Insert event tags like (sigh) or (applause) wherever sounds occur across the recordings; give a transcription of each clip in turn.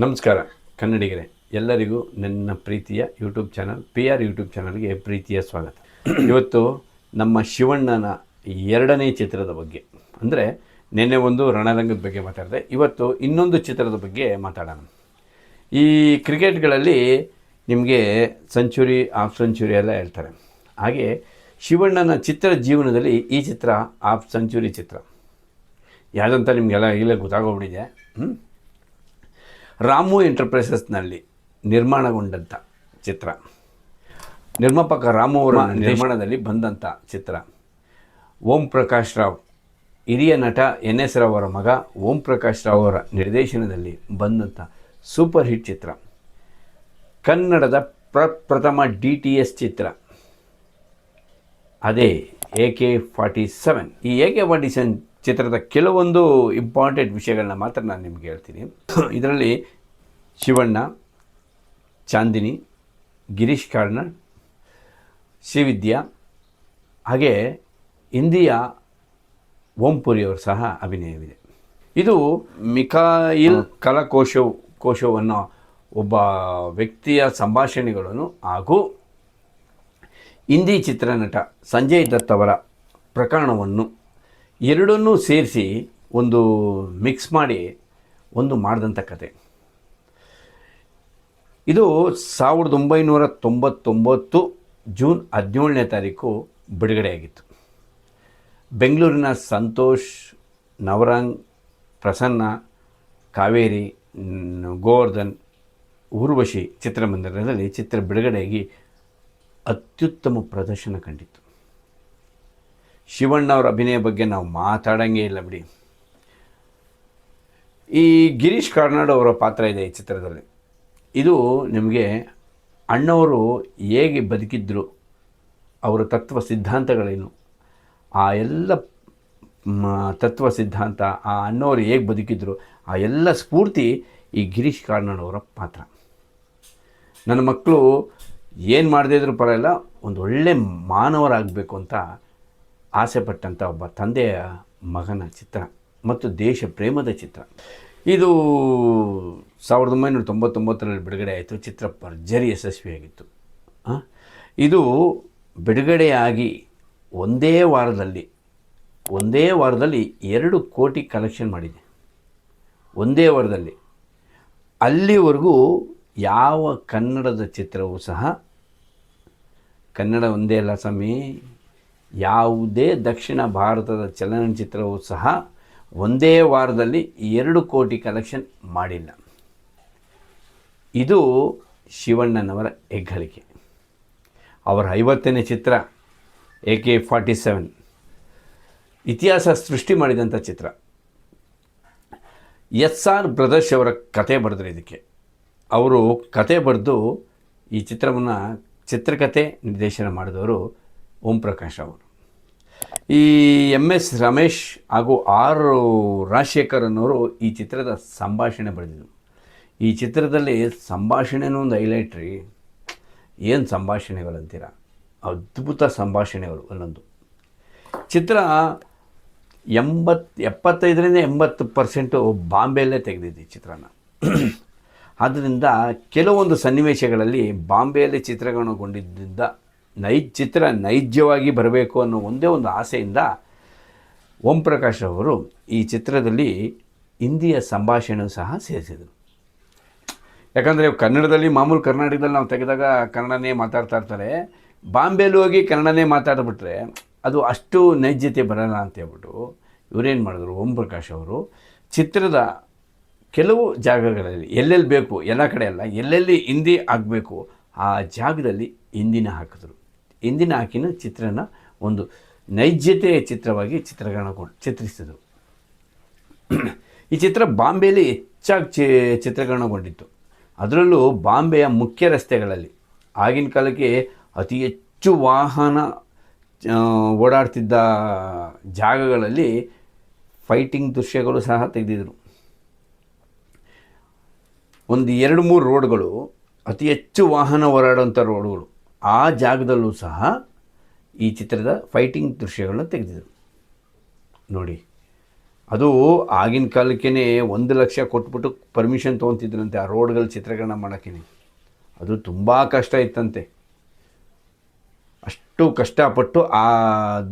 ನಮಸ್ಕಾರ, ಕನ್ನಡಿಗರೇ. ಎಲ್ಲರಿಗೂ ನನ್ನ ಪ್ರೀತಿಯ YouTube channel, P R YouTube ಚಾನಲ್ಗೆ ಪ್ರೀತಿಯ ಸ್ವಾಗತ. ಇವತ್ತು ನಮ್ಮ ಶಿವಣ್ಣನ ಎರಡನೇ ಚಿತ್ರದ ಬಗ್ಗೆ. ಅಂದರೆ ನಿನ್ನೆ ಒಂದು ರಣರಂಗದ ಬಗ್ಗೆ ಮಾತಾಡಿದೆ, ಇವತ್ತು ಇನ್ನೊಂದು ಚಿತ್ರದ ಬಗ್ಗೆ ಮಾತಾಡೋಣ. ಈ ಕ್ರಿಕೆಟ್ಗಳಲ್ಲಿ ನಿಮಗೆ ಸೆಂಚುರಿ ಆಫ್ ಸೆಂಚುರಿ ಎಲ್ಲ ಹೇಳ್ತಾರೆ. ಹಾಗೆ ಶಿವಣ್ಣನ ಚಿತ್ರ ಜೀವನದಲ್ಲಿ ಈ ಚಿತ್ರ ಆಫ್ ಸೆಂಚುರಿ ಚಿತ್ರ. ಯಾವುದಂತ ನಿಮಗೆಲ್ಲ ಈಗಲೇ ಗೊತ್ತಾಗೋಗ್ಬಿಟ್ಟಿದೆ. ಹ್ಞೂ ರಾಮು ಎಂಟರ್ಪ್ರೈಸಸ್ನಲ್ಲಿ ನಿರ್ಮಾಣಗೊಂಡಂಥ ಚಿತ್ರ. ನಿರ್ಮಾಪಕ ರಾಮು ಅವರ ನಿರ್ಮಾಣದಲ್ಲಿ ಬಂದಂಥ ಚಿತ್ರ. ಓಂ ಪ್ರಕಾಶ್ ರಾವ್ ಹಿರಿಯ ನಟ ಎನ್ ಎಸ್ ರಾವ್ ಅವರ ಮಗ ಓಂ ಪ್ರಕಾಶ್ ರಾವ್ ಅವರ ನಿರ್ದೇಶನದಲ್ಲಿ ಬಂದಂಥ ಸೂಪರ್ ಹಿಟ್ ಚಿತ್ರ. ಕನ್ನಡದ ಪ್ರಪ್ರಥಮ ಡಿ ಟಿ ಎಸ್ ಚಿತ್ರ. ಅದೇ ಎ ಕೆ ಫಾರ್ಟಿ ಸೆವೆನ್. ಈ ಎ ಕೆ ಫಾರ್ಟಿ ಸೆವೆನ್ ಚಿತ್ರದ ಕೆಲವೊಂದು ಇಂಪಾರ್ಟೆಂಟ್ ವಿಷಯಗಳನ್ನ ಮಾತ್ರ ನಾನು ನಿಮಗೆ ಹೇಳ್ತೀನಿ. ಇದರಲ್ಲಿ ಶಿವಣ್ಣ, ಚಾಂದಿನಿ, ಗಿರೀಶ್ ಕಾರ್ನಾಡ್ ಶ್ರೀವಿದ್ಯಾ, ಹಾಗೆ ಹಿಂದಿಯ ಓಂಪುರಿಯವರು ಸಹ ಅಭಿನಯವಿದೆ. ಇದು ಮಿಕಾಯಿಲ್ ಕಲಕೋಶವ್ ಕೋಶವ್ ಅನ್ನೋ ಒಬ್ಬ ವ್ಯಕ್ತಿಯ ಸಂಭಾಷಣೆಗಳನ್ನು ಹಾಗೂ ಹಿಂದಿ ಚಿತ್ರನಟ ಸಂಜಯ್ ದತ್ ಅವರ ಪ್ರಕರಣವನ್ನು ಎರಡನ್ನೂ ಸೇರಿಸಿ ಒಂದು ಮಿಕ್ಸ್ ಮಾಡಿ ಒಂದು ಮಾಡಿದಂಥ ಕತೆ. ಇದು ಸಾವಿರದ ಒಂಬೈನೂರ ತೊಂಬತ್ತೊಂಬತ್ತು ಜೂನ್ ಹದಿನೇಳನೇ ತಾರೀಕು ಬಿಡುಗಡೆಯಾಗಿತ್ತು ಬೆಂಗಳೂರಿನ ಸಂತೋಷ್, ನವರಂಗ್, ಪ್ರಸನ್ನ, ಕಾವೇರಿ ಗೋವರ್ಧನ್, ಊರ್ವಶಿ ಚಿತ್ರಮಂದಿರದಲ್ಲಿ ಚಿತ್ರ ಬಿಡುಗಡೆಯಾಗಿ ಅತ್ಯುತ್ತಮ ಪ್ರದರ್ಶನ ಕಂಡಿತ್ತು. ಶಿವಣ್ಣ ಅವರ ಅಭಿನಯ ಬಗ್ಗೆ ನಾವು ಮಾತಾಡಂಗೇ ಇಲ್ಲ ಬಿಡಿ. ಈ ಗಿರೀಶ್ ಕಾರ್ನಾಡ್ ಅವರ ಪಾತ್ರ ಇದೆ ಈ ಚಿತ್ರದಲ್ಲಿ. ಇದು ನಿಮಗೆ ಅಣ್ಣವರು ಹೇಗೆ ಬದುಕಿದ್ರು, ಅವರ ತತ್ವ ಸಿದ್ಧಾಂತಗಳೇನು, ಆ ಎಲ್ಲ ತತ್ವ ಸಿದ್ಧಾಂತ, ಆ ಅಣ್ಣವರು ಹೇಗೆ ಬದುಕಿದ್ರು, ಆ ಎಲ್ಲ ಸ್ಫೂರ್ತಿ ಈ ಗಿರೀಶ್ ಕಾರ್ನಾಡ್ ಅವರ ಪಾತ್ರ. ನನ್ನ ಮಕ್ಕಳು ಏನು ಮಾಡದೇ ಇದ್ರೂ ಪರವಾಗಿಲ್ಲ, ಒಂದು ಒಳ್ಳೆ ಮಾನವರಾಗಬೇಕು ಅಂತ ಆಸೆ ಪಟ್ಟಂಥ ಒಬ್ಬ ತಂದೆಯ ಮಗನ ಚಿತ್ರ ಮತ್ತು ದೇಶ ಪ್ರೇಮದ ಚಿತ್ರ. ಇದು ಸಾವಿರದ ಒಂಬೈನೂರ ತೊಂಬತ್ತೊಂಬತ್ತರಲ್ಲಿ ಬಿಡುಗಡೆ ಆಯಿತು. ಚಿತ್ರ ಭರ್ಜರಿ ಯಶಸ್ವಿಯಾಗಿತ್ತು? ಇದು ಬಿಡುಗಡೆಯಾಗಿ ಒಂದೇ ವಾರದಲ್ಲಿ ಒಂದೇ ವಾರದಲ್ಲಿ ಎರಡು ಕೋಟಿ ಕಲೆಕ್ಷನ್ ಮಾಡಿದೆ. ಒಂದೇ ವಾರದಲ್ಲಿ. ಅಲ್ಲಿವರೆಗೂ ಯಾವ ಕನ್ನಡದ ಚಿತ್ರವೂ ಸಹ ಕನ್ನಡ ಒಂದೇ ಅಲ್ಲ ಸ್ವಾಮಿ. ಯಾವುದೇ ದಕ್ಷಿಣ ಭಾರತದ ಚಲನಚಿತ್ರವೂ ಸಹ ಒಂದೇ ವಾರದಲ್ಲಿ ಎರಡು ಕೋಟಿ ಕಲೆಕ್ಷನ್ ಮಾಡಿಲ್ಲ. ಇದು ಶಿವಣ್ಣನವರ ಹೆಗ್ಗಳಿಕೆ. ಅವರ ಐವತ್ತನೇ ಚಿತ್ರ ಎ ಕೆ ಫಾರ್ಟಿ ಸೆವೆನ್. ಇತಿಹಾಸ ಸೃಷ್ಟಿ ಮಾಡಿದಂಥ ಚಿತ್ರ. ಎಸ್ ಆರ್ ಬ್ರದರ್ಸ್ ಅವರ ಕತೆ ಬರೆದ್ರು ಇದಕ್ಕೆ. ಅವರು ಕತೆ ಬರೆದು ಈ ಚಿತ್ರವನ್ನು ಚಿತ್ರಕಥೆ ನಿರ್ದೇಶನ ಮಾಡಿದವರು ಓಂ ಪ್ರಕಾಶ್ ಅವರು. ಈ ಎಂ ಎಸ್ ರಮೇಶ್ ಹಾಗೂ ಆರ್ ರಾಜಶೇಖರ್ ಅನ್ನೋರು ಈ ಚಿತ್ರದ ಸಂಭಾಷಣೆ ಬರೆದಿದ್ರು. ಈ ಚಿತ್ರದಲ್ಲಿ ಸಂಭಾಷಣೆನೂ ಒಂದು ಹೈಲೈಟ್ ರೀ. ಏನು ಸಂಭಾಷಣೆಗಳಂತೀರ? ಅದ್ಭುತ ಸಂಭಾಷಣೆಗಳು ಅನ್ನೊಂದು ಚಿತ್ರ ಎಂಬತ್ತು ಎಪ್ಪತ್ತೈದರಿಂದ ಎಂಬತ್ತು ಪರ್ಸೆಂಟು ಬಾಂಬೆಯಲ್ಲೇ ತೆಗೆದಿದ್ದು ಈ ಚಿತ್ರನ. (clears throat) ಆದ್ದರಿಂದ ಕೆಲವೊಂದು ಸನ್ನಿವೇಶಗಳಲ್ಲಿ ಬಾಂಬೆಯಲ್ಲಿ ಚಿತ್ರೀಕರಣಗೊಂಡಿದ್ದ ನೈಜ ಚಿತ್ರ ನೈಜವಾಗಿ ಬರಬೇಕು ಅನ್ನೋ ಒಂದೇ ಒಂದು ಆಸೆಯಿಂದ ಓಂ ಪ್ರಕಾಶ್ ಅವರು ಈ ಚಿತ್ರದಲ್ಲಿ ಹಿಂದಿಯ ಸಂಭಾಷಣೆ ಸಹ ಸೇರಿಸಿದರು. ಯಾಕಂದರೆ ಕನ್ನಡದಲ್ಲಿ ಮಾಮೂಲು ಕರ್ನಾಟಕದಲ್ಲಿ ನಾವು ತೆಗೆದಾಗ ಕನ್ನಡನೇ ಮಾತಾಡ್ತಾ ಇರ್ತಾರೆ. ಬಾಂಬೆಲಿ ಹೋಗಿ ಕನ್ನಡನೇ ಮಾತಾಡ್ಬಿಟ್ರೆ ಅದು ಅಷ್ಟು ನೈಜತೆ ಬರಲ್ಲ ಅಂತ ಹೇಳ್ಬಿಟ್ಟು ಇವರೇನು ಮಾಡಿದ್ರು ಓಂ ಪ್ರಕಾಶ್ ಅವರು. ಚಿತ್ರದ ಕೆಲವು ಜಾಗಗಳಲ್ಲಿ ಎಲ್ಲೆಲ್ಲಿ ಬೇಕು, ಎಲ್ಲ ಕಡೆ ಅಲ್ಲ, ಎಲ್ಲೆಲ್ಲಿ ಹಿಂದಿ ಆಗಬೇಕು, ಆ ಜಾಗದಲ್ಲಿ ಹಿಂದಿನ ಹಾಕಿದ್ರು. ಹಿಂದಿನ ಆಕಿನ ಚಿತ್ರನ ಒಂದು ನೈಜತೆಯ ಚಿತ್ರವಾಗಿ ಚಿತ್ರೀಕರಣಗೊಂಡು ಚಿತ್ರಿಸಿದರು. ಈ ಚಿತ್ರ ಬಾಂಬೆಯಲ್ಲಿ ಹೆಚ್ಚಾಗಿ ಚಿ, ಚಿತ್ರೀಕರಣಗೊಂಡಿತ್ತು. ಅದರಲ್ಲೂ ಬಾಂಬೆಯ ಮುಖ್ಯ ರಸ್ತೆಗಳಲ್ಲಿ, ಆಗಿನ ಕಾಲಕ್ಕೆ ಅತಿ ಹೆಚ್ಚು ವಾಹನ ಓಡಾಡ್ತಿದ್ದ ಜಾಗಗಳಲ್ಲಿ ಫೈಟಿಂಗ್ ದೃಶ್ಯಗಳು ಸಹ ತೆಗೆದಿದ್ರು. ಒಂದು ಎರಡು ಮೂರು ರೋಡ್ಗಳು ಅತಿ ಹೆಚ್ಚು ವಾಹನ ಓಡಾಡುವಂಥ ರೋಡ್ಗಳು. ಆ ಜಾಗದಲ್ಲೂ ಸಹ ಈ ಚಿತ್ರದ ಫೈಟಿಂಗ್ ದೃಶ್ಯಗಳನ್ನ ತೆಗೆದಿದ್ರು. ನೋಡಿ, ಅದು ಆಗಿನ ಕಾಲಕ್ಕೇ ಒಂದು ಲಕ್ಷ ಕೊಟ್ಬಿಟ್ಟು ಪರ್ಮಿಷನ್ ತೊಗೊತಿದ್ರಂತೆ ಆ ರೋಡ್ಗಳ ಚಿತ್ರೀಕರಣ ಮಾಡೋಕ್ಕೇ ಅದು ತುಂಬ ಕಷ್ಟ ಇತ್ತಂತೆ. ಅಷ್ಟು ಕಷ್ಟಪಟ್ಟು ಆ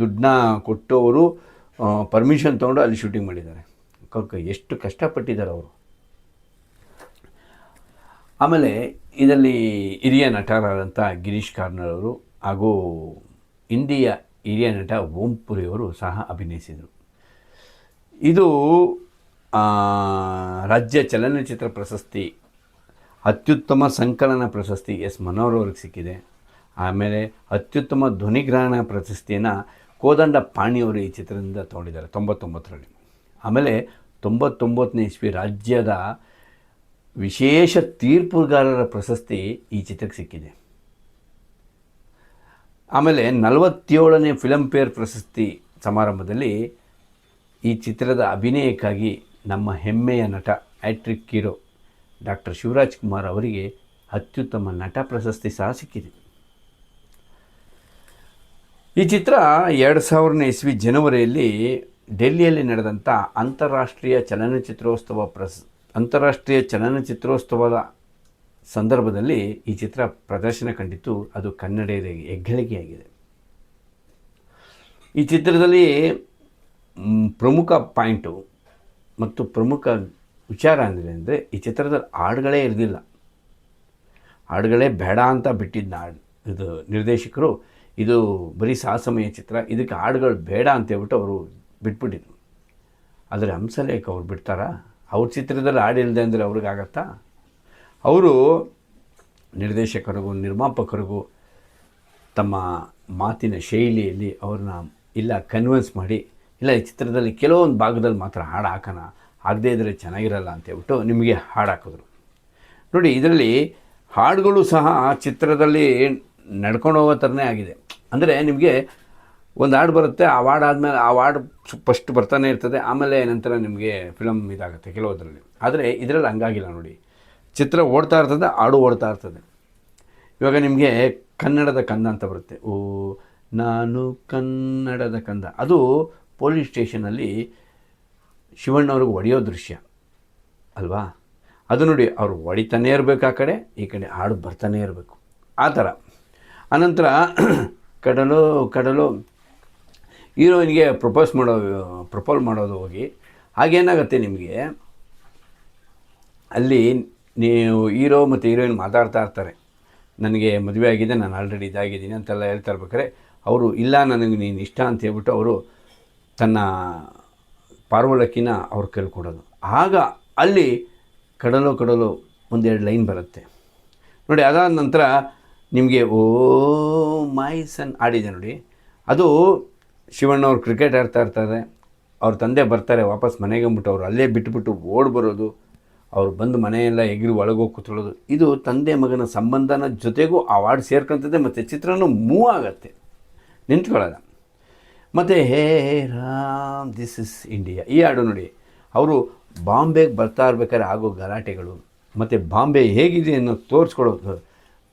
ದುಡ್ಡನ್ನ ಕೊಟ್ಟು ಅವರು ಪರ್ಮಿಷನ್ ತೊಗೊಂಡು ಅಲ್ಲಿ ಶೂಟಿಂಗ್ ಮಾಡಿದ್ದಾರೆ. ಎಷ್ಟು ಕಷ್ಟಪಟ್ಟಿದ್ದಾರೆ ಅವರು. ಆಮೇಲೆ ಇದರಲ್ಲಿ ಹಿರಿಯ ನಟರಾದಂಥ ಗಿರೀಶ್ ಕಾರ್ನಾಡ್ ಅವರು ಹಾಗೂ ಹಿಂದಿಯ ಹಿರಿಯ ನಟ ಓಂ ಪುರಿ ಅವರು ಸಹ ಅಭಿನಯಿಸಿದರು. ಇದು ರಾಜ್ಯ ಚಲನಚಿತ್ರ ಪ್ರಶಸ್ತಿ, ಅತ್ಯುತ್ತಮ ಸಂಕಲನ ಪ್ರಶಸ್ತಿ ಎಸ್ ಮನೋಹರ್ ಅವ್ರಿಗೆ ಸಿಕ್ಕಿದೆ. ಆಮೇಲೆ ಅತ್ಯುತ್ತಮ ಧ್ವನಿಗ್ರಹಣ ಪ್ರಶಸ್ತಿಯನ್ನು ಕೋದಂಡ ಪಾಣಿಯವರು ಈ ಚಿತ್ರದಿಂದ ತೊಗೊಂಡಿದ್ದಾರೆ, ತೊಂಬತ್ತೊಂಬತ್ತರಲ್ಲಿ. ಆಮೇಲೆ ತೊಂಬತ್ತೊಂಬತ್ತನೇ ಇಸ್ವಿ ರಾಜ್ಯದ ವಿಶೇಷ ತೀರ್ಪುಗಾರರ ಪ್ರಶಸ್ತಿ ಈ ಚಿತ್ರಕ್ಕೆ ಸಿಕ್ಕಿದೆ. ಆಮೇಲೆ ನಲವತ್ತೇಳನೇ ಫಿಲಂಫೇರ್ ಪ್ರಶಸ್ತಿ ಸಮಾರಂಭದಲ್ಲಿ ಈ ಚಿತ್ರದ ಅಭಿನಯಕ್ಕಾಗಿ ನಮ್ಮ ಹೆಮ್ಮೆಯ ನಟ hat-trick hero doctor Shivaraj Kumar ಅವರಿಗೆ ಅತ್ಯುತ್ತಮ ನಟ ಪ್ರಶಸ್ತಿ ಸಹ ಸಿಕ್ಕಿದೆ. ಈ ಚಿತ್ರ ಎರಡು ಸಾವಿರನೇ ಇಸ್ವಿ ಜನವರಿಯಲ್ಲಿ ಡೆಲ್ಲಿಯಲ್ಲಿ ನಡೆದಂಥ ಅಂತಾರಾಷ್ಟ್ರೀಯ ಚಲನಚಿತ್ರೋತ್ಸವ ಪ್ರಸ್ ಅಂತಾರಾಷ್ಟ್ರೀಯ ಚಲನಚಿತ್ರೋತ್ಸವದ ಸಂದರ್ಭದಲ್ಲಿ ಈ ಚಿತ್ರ ಪ್ರದರ್ಶನ ಕಂಡಿತ್ತು ಅದು ಕನ್ನಡದ ಹೆಗ್ಗಳಿಕೆಯಾಗಿದೆ. ಈ ಚಿತ್ರದಲ್ಲಿ ಪ್ರಮುಖ ಪಾಯಿಂಟು ಮತ್ತು ಪ್ರಮುಖ ವಿಚಾರ ಅಂದರೆ ಅಂದರೆ ಈ ಚಿತ್ರದಲ್ಲಿ ಹಾಡುಗಳೇ ಇರಲಿಲ್ಲ ಹಾಡುಗಳೇ ಬೇಡ ಅಂತ ಬಿಟ್ಟಿದ್ದ ಹಾಡು, ಇದು ನಿರ್ದೇಶಕರು, ಇದು ಬರೀ ಸಾಹಸಮಯ ಚಿತ್ರ, ಇದಕ್ಕೆ ಹಾಡುಗಳು ಬೇಡ ಅಂತ ಹೇಳ್ಬಿಟ್ಟು ಅವರು ಬಿಟ್ಬಿಟ್ಟಿದ್ರು. ಆದರೆ ಹಂಸಲೇಖ ಅವ್ರು ಬಿಡ್ತಾರಾ? ಅವ್ರ ಚಿತ್ರದಲ್ಲಿ ಹಾಡಿಲ್ಲದೆ ಅಂದರೆ ಅವ್ರಿಗಾಗತ್ತಾ ಅವರು ನಿರ್ದೇಶಕರಿಗೂ, ನಿರ್ಮಾಪಕರಿಗೂ ತಮ್ಮ ಮಾತಿನ ಶೈಲಿಯಲ್ಲಿ ಅವ್ರನ್ನ ಇಲ್ಲ ಕನ್ವಿನ್ಸ್ ಮಾಡಿ, ಇಲ್ಲ ಈ ಚಿತ್ರದಲ್ಲಿ ಕೆಲವೊಂದು ಭಾಗದಲ್ಲಿ ಮಾತ್ರ ಹಾಡು ಹಾಕೋಣ, ಆಗದೇ ಇದ್ದರೆ ಚೆನ್ನಾಗಿರಲ್ಲ ಅಂತ ಹೇಳ್ಬಿಟ್ಟು ನಿಮಗೆ ಹಾಡು ಹಾಕಿದ್ರು. ನೋಡಿ, ಇದರಲ್ಲಿ ಹಾಡುಗಳು ಸಹ ಚಿತ್ರದಲ್ಲಿ ನಡ್ಕೊಂಡು ಹೋಗೋ ಥರನೇ ಆಗಿದೆ. ಅಂದರೆ ನಿಮಗೆ ಒಂದು ಹಾಡು ಬರುತ್ತೆ, ಆ ವಾರ್ಡ್ ಆದಮೇಲೆ, ಆ ವಾರ್ಡ್ ಫಸ್ಟ್ ಬರ್ತಾನೆ ಇರ್ತದೆ, ಆಮೇಲೆ ನಂತರ ನಿಮಗೆ ಫಿಲಮ್ ಇದಾಗುತ್ತೆ ಕೆಲವುದರಲ್ಲಿ. ಆದರೆ ಇದರಲ್ಲಿ ಹಂಗಾಗಿಲ್ಲ ನೋಡಿ. ಚಿತ್ರ ಓಡ್ತಾ ಇರ್ತದೆ, ಹಾಡು ಓಡ್ತಾ ಇರ್ತದೆ. ಇವಾಗ ನಿಮಗೆ ಕನ್ನಡದ ಕಂದ ಅಂತ ಬರುತ್ತೆ. ಓ, ನಾನು ಕನ್ನಡದ ಕಂದ. ಅದು ಪೊಲೀಸ್ ಸ್ಟೇಷನಲ್ಲಿ ಶಿವಣ್ಣವ್ರಿಗೆ ಹೊಡೆಯೋ ದೃಶ್ಯ. ಅಲ್ವಾ? ಅದು ನೋಡಿ, ಅವರು ಹೊಡಿತಾನೇ ಇರಬೇಕು ಆ ಕಡೆ, ಈ ಕಡೆ ಹಾಡು ಬರ್ತಾನೇ ಇರಬೇಕು. ಆ ಥರ. ಅನಂತರ ಕಡಲು ಕಡಲು ಹೀರೋಯಿನ್ಗೆ ಪ್ರಪೋಸ್ ಮಾಡೋ, ಪ್ರಪೋಲ್ ಮಾಡೋದು ಹೋಗಿ, ಹಾಗೇನಾಗುತ್ತೆ ನಿಮಗೆ? ಅಲ್ಲಿ ನೀವು ಹೀರೋ ಮತ್ತು ಹೀರೋಯಿನ್ ಮಾತಾಡ್ತಾ ಇರ್ತಾರೆ. ನನಗೆ ಮದುವೆ ಆಗಿದೆ, ನಾನು ಆಲ್ರೆಡಿ ಇದಾಗಿದ್ದೀನಿ ಅಂತೆಲ್ಲ ಹೇಳ್ತಾ ಇರ್ಬೇಕಾರೆ ಅವರು ಇಲ್ಲ, ನನಗೆ ನೀನು ಇಷ್ಟ ಅಂತ ಹೇಳ್ಬಿಟ್ಟು ಅವರು ತನ್ನ ಪಾರ್ವಳಕ್ಕಿನ ಅವ್ರು ಕೇಳ್ಕೊಡೋದು ಆಗ ಅಲ್ಲಿ ಕಡಲು ಕಡಲು ಒಂದೆರಡು ಲೈನ್ ಬರುತ್ತೆ. ನೋಡಿ, ಅದಾದ ನಂತರ ನಿಮಗೆ ಓ ಮೈ ಸನ್ ಆಡಿದೆ ನೋಡಿ. ಅದು ಶಿವಣ್ಣವ್ರು ಕ್ರಿಕೆಟ್ ಆಡ್ತಾ ಇರ್ತಾರೆ ಅವ್ರ ತಂದೆ ಬರ್ತಾರೆ, ವಾಪಸ್ ಮನೆಗೆ ಅಂದ್ಬಿಟ್ಟು ಅವರು ಅಲ್ಲೇ ಬಿಟ್ಬಿಟ್ಟು ಓಡ್ ಬರೋದು. ಅವ್ರು ಬಂದು ಮನೆಯೆಲ್ಲ ಎಗರಿ ಒಳಗೋಗಿ ಕೂತ್ಕೊಳ್ಳೋದು. ಇದು ತಂದೆ ಮಗನ ಸಂಬಂಧನ ಜೊತೆಗೂ ಆ ವಾರ್ಡ್ ಸೇರ್ಕೊಂತದೆ ಮತ್ತು ಚಿತ್ರನೂ ಮೂವ್ ಆಗುತ್ತೆ. ನಿಂತ್ಕೊಳ್ಳೋಲ್ಲ ಮತ್ತು, hey Ram this is India ಈ ಹಾಡು ನೋಡಿ. ಅವರು ಬಾಂಬೆಗೆ ಬರ್ತಾ ಇರ್ಬೇಕಾದ್ರೆ ಆಗೋ ಗಲಾಟೆಗಳು, ಮತ್ತು ಬಾಂಬೆ ಹೇಗಿದೆ ಅನ್ನೋ ತೋರಿಸ್ಕೊಳ್ಳೋದು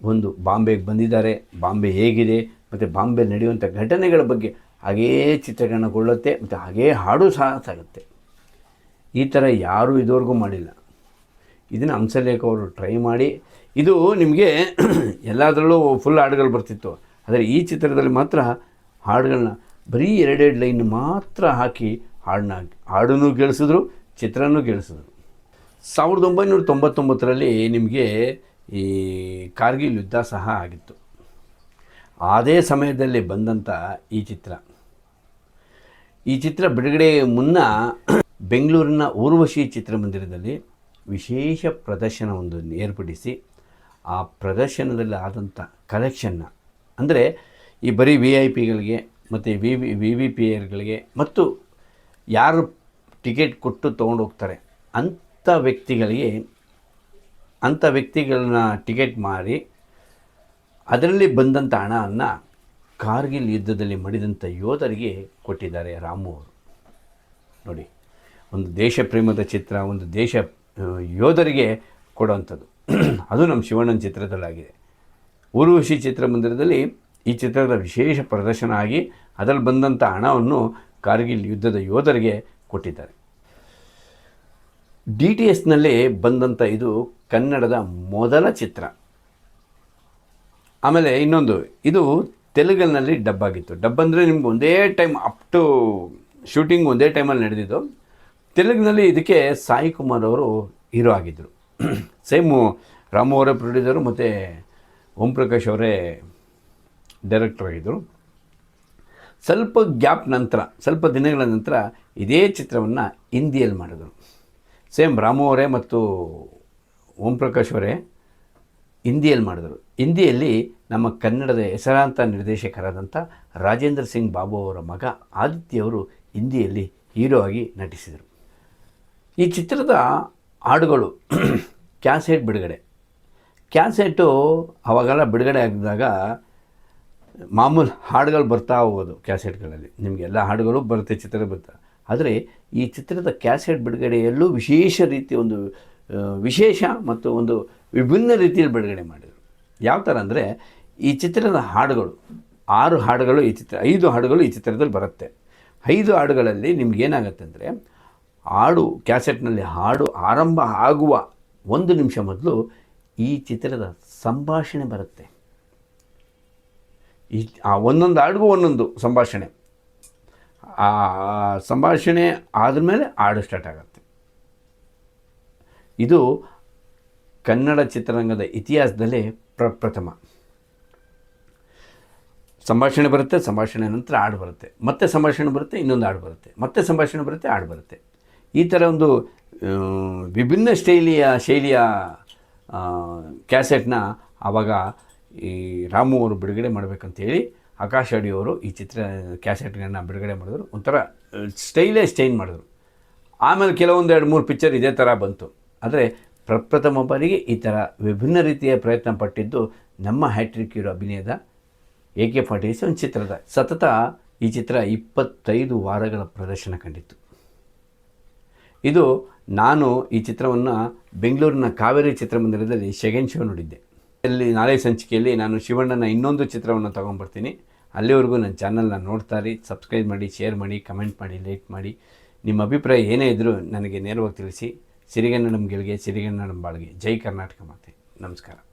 ಒಂದು ಬಾಂಬೆಗೆ ಬಂದಿದ್ದಾರೆ, ಬಾಂಬೆ ಹೇಗಿದೆ, ಮತ್ತು ಬಾಂಬೆ ನಡೆಯುವಂಥ ಘಟನೆಗಳ ಬಗ್ಗೆ ಹಾಗೇ ಚಿತ್ರೀಕರಣಗೊಳ್ಳುತ್ತೆ ಮತ್ತು ಹಾಗೇ ಹಾಡು ಸಹ ಸಾಗುತ್ತೆ. ಈ ಥರ ಯಾರೂ ಇದುವರೆಗೂ ಮಾಡಿಲ್ಲ. ಇದನ್ನು ಹಂಸಲೇಖ ಅವರು ಟ್ರೈ ಮಾಡಿ. ಇದು ನಿಮಗೆ (clears throat) ಎಲ್ಲದರಲ್ಲೂ ಫುಲ್ ಹಾಡುಗಳು ಬರ್ತಿತ್ತು. ಆದರೆ ಈ ಚಿತ್ರದಲ್ಲಿ ಮಾತ್ರ ಹಾಡುಗಳನ್ನ ಬರೀ ಎರಡೆರಡು ಲೈನ್ ಮಾತ್ರ ಹಾಕಿ ಹಾಡನ್ನ ಹಾಡನ್ನು ಗೆಲ್ಲಿಸಿದ್ರು ಚಿತ್ರನೂ ಗೆಲ್ಲಿಸಿದ್ರು ಸಾವಿರದ ಒಂಬೈನೂರ ತೊಂಬತ್ತೊಂಬತ್ತರಲ್ಲಿ ನಿಮಗೆ ಈ ಕಾರ್ಗಿಲ್ ಯುದ್ಧ ಸಹ ಆಗಿತ್ತು. ಅದೇ ಸಮಯದಲ್ಲಿ ಬಂದಂಥ ಈ ಚಿತ್ರ. ಈ ಚಿತ್ರ ಬಿಡುಗಡೆ ಮುನ್ನ ಬೆಂಗಳೂರಿನ ಊರ್ವಶಿ ಚಿತ್ರಮಂದಿರದಲ್ಲಿ ವಿಶೇಷ ಪ್ರದರ್ಶನವೊಂದು ಏರ್ಪಡಿಸಿ, ಆ ಪ್ರದರ್ಶನದಲ್ಲಿ ಆದಂಥ ಕಲೆಕ್ಷನ್ನ ಅಂದರೆ ಈ ಬರೀ ವಿ ಐ ಪಿಗಳಿಗೆ ಮತ್ತು ವಿ ವಿ ವಿ ಪಿ ಎರ್ಗಳಿಗೆ ಮತ್ತು ಯಾರು ಟಿಕೆಟ್ ಕೊಟ್ಟು ತೊಗೊಂಡು ಹೋಗ್ತಾರೆ ಅಂಥ ವ್ಯಕ್ತಿಗಳಿಗೆ ಅಂಥ ವ್ಯಕ್ತಿಗಳನ್ನ ಟಿಕೆಟ್ ಮಾರಿ ಅದರಲ್ಲಿ ಬಂದಂಥ ಹಣವನ್ನು ಕಾರ್ಗಿಲ್ ಯುದ್ಧದಲ್ಲಿ ಮಡಿದಂಥ ಯೋಧರಿಗೆ ಕೊಟ್ಟಿದ್ದಾರೆ ರಾಮು ಅವರು. ನೋಡಿ, ಒಂದು ದೇಶ ಪ್ರೇಮದ ಚಿತ್ರ, ಒಂದು ದೇಶ ಯೋಧರಿಗೆ ಕೊಡುವಂಥದ್ದು. (clears throat) ಅದು ನಮ್ಮ ಶಿವಣ್ಣನ ಚಿತ್ರದಲ್ಲಾಗಿದೆ. ಊರ್ವಶಿ ಚಿತ್ರಮಂದಿರದಲ್ಲಿ ಈ ಚಿತ್ರದ ವಿಶೇಷ ಪ್ರದರ್ಶನ ಆಗಿ ಅದರಲ್ಲಿ ಬಂದಂಥ ಹಣವನ್ನು ಕಾರ್ಗಿಲ್ ಯುದ್ಧದ ಯೋಧರಿಗೆ ಕೊಟ್ಟಿದ್ದಾರೆ. ಡಿ ಟಿ ಎಸ್ನಲ್ಲಿ ಬಂದಂಥ ಇದು ಕನ್ನಡದ ಮೊದಲ ಚಿತ್ರ. ಆಮೇಲೆ ಇನ್ನೊಂದು, ಇದು ತೆಲುಗಿನಲ್ಲಿ ಡಬ್ ಆಗಿತ್ತು ಡಬ್ ಅಂದರೆ ನಿಮ್ಗೆ ಒಂದೇ ಟೈಮ್ ಅಪ್ ಟು ಶೂಟಿಂಗ್ ಒಂದೇ ಟೈಮಲ್ಲಿ ನಡೆದಿದ್ದು. ತೆಲುಗಿನಲ್ಲಿ ಇದಕ್ಕೆ ಸಾಯಿ ಕುಮಾರ್ ಅವರು ಹೀರೋ ಆಗಿದ್ದರು ಸೇಮು ರಾಮು ಅವರೇ ಪ್ರೊಡ್ಯೂಸರು ಮತ್ತು ಓಂ ಪ್ರಕಾಶ್ ಅವರೇ ಡೈರೆಕ್ಟರ್ ಆಗಿದ್ದರು ಸ್ವಲ್ಪ ಗ್ಯಾಪ್ ನಂತರ, ಸ್ವಲ್ಪ ದಿನಗಳ ನಂತರ ಇದೇ ಚಿತ್ರವನ್ನು ಹಿಂದಿಯಲ್ಲಿ ಮಾಡಿದರು. ಸೇಮ್ ರಾಮು ಅವರೇ ಮತ್ತು ಓಂ ಪ್ರಕಾಶ್ ಅವರೇ ಹಿಂದಿಯಲ್ಲಿ ಮಾಡಿದರು. ಹಿಂದಿಯಲ್ಲಿ ನಮ್ಮ ಕನ್ನಡದ ಹೆಸರಾಂತ ನಿರ್ದೇಶಕರಾದಂಥ ರಾಜೇಂದ್ರ ಸಿಂಗ್ ಬಾಬು ಅವರ ಮಗ ಆದಿತ್ಯ ಅವರು ಹಿಂದಿಯಲ್ಲಿ ಹೀರೋ ಆಗಿ ನಟಿಸಿದರು. ಈ ಚಿತ್ರದ ಹಾಡುಗಳು (clears throat) ಕ್ಯಾಸೆಟ್ ಬಿಡುಗಡೆ. ಕ್ಯಾಸೆಟು ಅವಾಗೆಲ್ಲ ಬಿಡುಗಡೆ ಆಗಿದಾಗ ಮಾಮೂಲು ಹಾಡುಗಳು ಬರ್ತಾ ಹೋಗೋದು ಕ್ಯಾಸೆಟ್ಗಳಲ್ಲಿ. ನಿಮಗೆಲ್ಲ ಹಾಡುಗಳು ಬರುತ್ತೆ, ಚಿತ್ರ ಬರುತ್ತೆ. ಆದರೆ ಈ ಚಿತ್ರದ ಕ್ಯಾಸೆಟ್ ಬಿಡುಗಡೆಯಲ್ಲೂ ವಿಶೇಷ ರೀತಿ ಒಂದು ವಿಶೇಷ ಮತ್ತು ಒಂದು ವಿಭಿನ್ನ ರೀತಿಯಲ್ಲಿ ಬಿಡುಗಡೆ ಮಾಡಿದರು. ಯಾವ ಥರ ಅಂದರೆ ಈ ಚಿತ್ರದ ಹಾಡುಗಳು, ಆರು ಹಾಡುಗಳು ಈ ಚಿತ್ರ, ಐದು ಹಾಡುಗಳು ಈ ಚಿತ್ರದಲ್ಲಿ ಬರುತ್ತೆ. ಐದು ಹಾಡುಗಳಲ್ಲಿ ನಿಮ್ಗೇನಾಗತ್ತೆ ಅಂದರೆ ಹಾಡು, ಕ್ಯಾಸೆಟ್ನಲ್ಲಿ ಹಾಡು ಆರಂಭ ಆಗುವ ಒಂದು ನಿಮಿಷ ಮೊದಲು ಈ ಚಿತ್ರದ ಸಂಭಾಷಣೆ ಬರುತ್ತೆ. ಈ ಆ ಒಂದೊಂದು ಹಾಡಿಗೂ ಒಂದೊಂದು ಸಂಭಾಷಣೆ. ಆ ಸಂಭಾಷಣೆ ಆದಮೇಲೆ ಹಾಡು ಸ್ಟಾರ್ಟ್ ಆಗುತ್ತೆ. ಇದು ಕನ್ನಡ ಚಿತ್ರರಂಗದ ಇತಿಹಾಸದಲ್ಲೇ ಪ್ರಪ್ರಥಮ ಸಂಭಾಷಣೆ ಬರುತ್ತೆ, ಸಂಭಾಷಣೆ ನಂತರ ಹಾಡು ಬರುತ್ತೆ. ಮತ್ತೆ ಸಂಭಾಷಣೆ ಬರುತ್ತೆ, ಇನ್ನೊಂದು ಹಾಡು ಬರುತ್ತೆ. ಮತ್ತೆ ಸಂಭಾಷಣೆ ಬರುತ್ತೆ, ಹಾಡು ಬರುತ್ತೆ. ಈ ಥರ ಒಂದು ವಿಭಿನ್ನ ಶೈಲಿಯ ಶೈಲಿಯ ಕ್ಯಾಸೆಟ್ನ ಆವಾಗ ಈ ರಾಮು ಅವರು ಬಿಡುಗಡೆ ಮಾಡಬೇಕಂತೇಳಿ ಆಕಾಶ್ ಅಡಿಯವರು ಈ ಚಿತ್ರ, ಕ್ಯಾಸೆಟ್ಗಳನ್ನ ಬಿಡುಗಡೆ ಮಾಡಿದ್ರು. ಒಂಥರ, ಸ್ಟೈಲೇ ಸ್ಟೈನ್ ಮಾಡಿದ್ರು. ಆಮೇಲೆ ಕೆಲವೊಂದು ಎರಡು ಮೂರು ಪಿಕ್ಚರ್ ಇದೇ ಥರ ಬಂತು. ಆದರೆ ಪ್ರಪ್ರಥಮ ಬಾರಿಗೆ ಈ ಥರ ವಿಭಿನ್ನ ರೀತಿಯ ಪ್ರಯತ್ನ ಪಟ್ಟಿದ್ದು ನಮ್ಮ ಹ್ಯಾಟ್ರಿಕ್ ಹೀರೋ ಅಭಿನಯದ ಎ ಕೆ ಫಾರ್ಟಿ ಒಂದು ಚಿತ್ರದ ಸತತ ಈ ಚಿತ್ರ ಇಪ್ಪತ್ತೈದು ವಾರಗಳ ಪ್ರದರ್ಶನ ಕಂಡಿತ್ತು. ಇದು ನಾನು ಈ ಚಿತ್ರವನ್ನು ಬೆಂಗಳೂರಿನ ಕಾವೇರಿ ಚಿತ್ರಮಂದಿರದಲ್ಲಿ ಸೆಕೆಂಡ್ ಶೋ ನೋಡಿದ್ದೆ. ಅಲ್ಲಿ ನಾಳೆ ಸಂಚಿಕೆಯಲ್ಲಿ ನಾನು ಶಿವಣ್ಣನ ಇನ್ನೊಂದು ಚಿತ್ರವನ್ನು ತೊಗೊಂಬರ್ತೀನಿ ಅಲ್ಲಿವರೆಗೂ ನನ್ನ ಚಾನಲ್ನ ನೋಡ್ತಾರಿ ಸಬ್ಸ್ಕ್ರೈಬ್ ಮಾಡಿ ಶೇರ್ ಮಾಡಿ ಕಮೆಂಟ್ ಮಾಡಿ ಲೈಕ್ ಮಾಡಿ. ನಿಮ್ಮ ಅಭಿಪ್ರಾಯ ಏನೇ ಇದ್ದರೂ ನನಗೆ ನೇರವಾಗಿ ತಿಳಿಸಿ. ಸಿರಿಗನ್ನಡಂ ಗೆಲ್ಗೆ ಸಿರಿಗನ್ನಡಂ ಬಾಳಿಗೆ. ಜೈ ಕರ್ನಾಟಕ ಮಾತೆ. ನಮಸ್ಕಾರ.